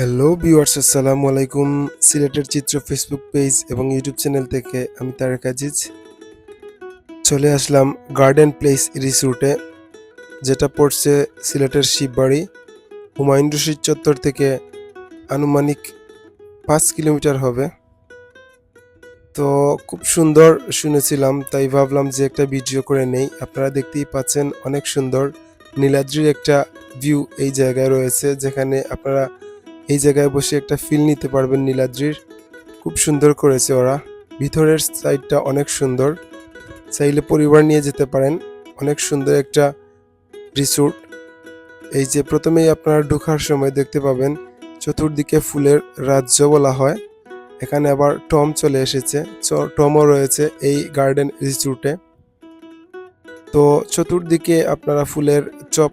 Hello viewers আসসালামু আলাইকুম সিলেটের চিত্র ফেসবুক পেজ এবং ইউটিউব চ্যানেল থেকে আমি তারেক আজিজ। চলে আসলাম গার্ডেন প্লেস রিসোর্টে যেটা পড়ছে সিলেটের শিববাড়ি হুমায়ুন রশিদ চত্বর থেকে আনুমানিক পাঁচ কিলোমিটার হবে। তো খুব সুন্দর শুনেছিলাম, তাই ভাবলাম যে একটা ভিডিও করে নেই। আপনারা দেখতেই পাচ্ছেন অনেক সুন্দর, নীলাদ্রির একটা ভিউ এই জায়গায় রয়েছে, যেখানে আপনারা এই জায়গায় বসে একটা ফিল নিতে পারবেন নীলাদ্রির। খুব সুন্দর করেছে ওরা। ভিতরের সাইডটা অনেক সুন্দর। চাইলে পরিবার নিয়ে যেতে পারেন। অনেক সুন্দর একটা রিসোর্ট এই যে প্রথমেই আপনারা ঢোকার সময় দেখতে পাবেন, চতুর্দিকে ফুলের রাজ্য বলা হয়। এখানে আবার টম চলে এসেছে। টমও রয়েছে এই গার্ডেন রিসোর্টে তো চতুর্দিকে আপনারা ফুলের চপ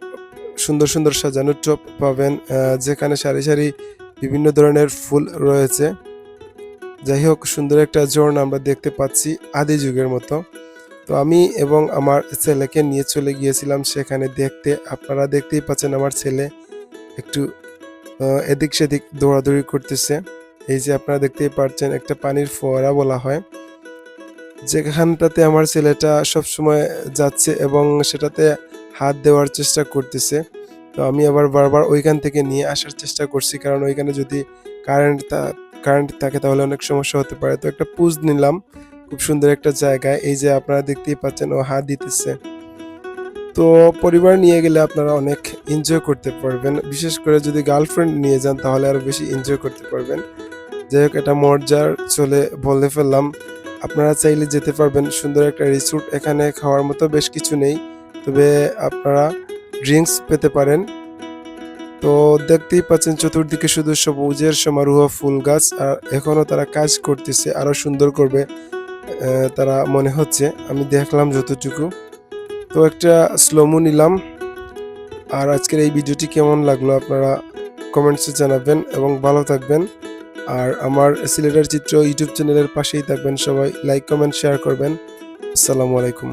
সুন্দর সুন্দর সাজানো টপ পাবেন যেখানে সারি সারি বিভিন্ন ধরনের ফুল রয়েছে। যাই হোক, সুন্দর একটা ঝর্ণা আমরা দেখতে পাচ্ছি আদি যুগের মতো। তো আমি এবং আমার ছেলেকে নিয়ে চলে গিয়েছিলাম সেখানে দেখতে। আপনারা দেখতেই পাচ্ছেন আমার ছেলে একটু এদিক সেদিক দৌড়াদৌড়ি করতেছে। এই যে আপনারা দেখতেই পাচ্ছেন একটা পানির ফোয়ারা বলা হয়। যেখানটাতে আমার ছেলেটা সবসময় যাচ্ছে এবং সেটাতে হাত দেওয়ার চেষ্টা করতেছে। তো আমি আবার বারবার ওইখান থেকে নিয়ে আসার চেষ্টা করছি। কারণ ওইখানে যদি কারেন্ট কারেন্ট থাকে তাহলে অনেক সমস্যা হতে পারে। তো একটা পুজ নিলাম। খুব সুন্দর একটা জায়গায়। এই যে আপনারা দেখতেই পাচ্ছেন, ও হাত দিতেছে। তো পরিবার নিয়ে গেলে আপনারা অনেক এনজয় করতে পারবেন। বিশেষ করে যদি গার্লফ্রেন্ড নিয়ে যান, তাহলে আরও বেশি এনজয় করতে পারবেন। যাই হোক এটা মর্যার চলে বলে ফেললাম। আপনারা চাইলে যেতে পারবেন। সুন্দর একটা রিসোর্ট এখানে খাওয়ার মতো বেশ কিছু নেই। তবে আপনারা ড্রিঙ্কস পেতে পারেন। তো দেখতেই পাচ্ছেন চতুর্দিকে শুধু সবুজের সমারোহ ফুল গাছ, আর এখনও তারা কাজ করতেছে, আরও সুন্দর করবে তারা মনে হচ্ছে। আমি দেখলাম যতটুকু। তো একটা স্লোমো নিলাম। আর আজকের এই ভিডিওটি কেমন লাগল আপনারা কমেন্টসে জানাবেন এবং ভালো থাকবেন। আর আমার সিলেটের চিত্র ইউটিউব চ্যানেলের পাশেই থাকবেন সবাই। লাইক কমেন্ট শেয়ার করবেন। আসসালামু আলাইকুম।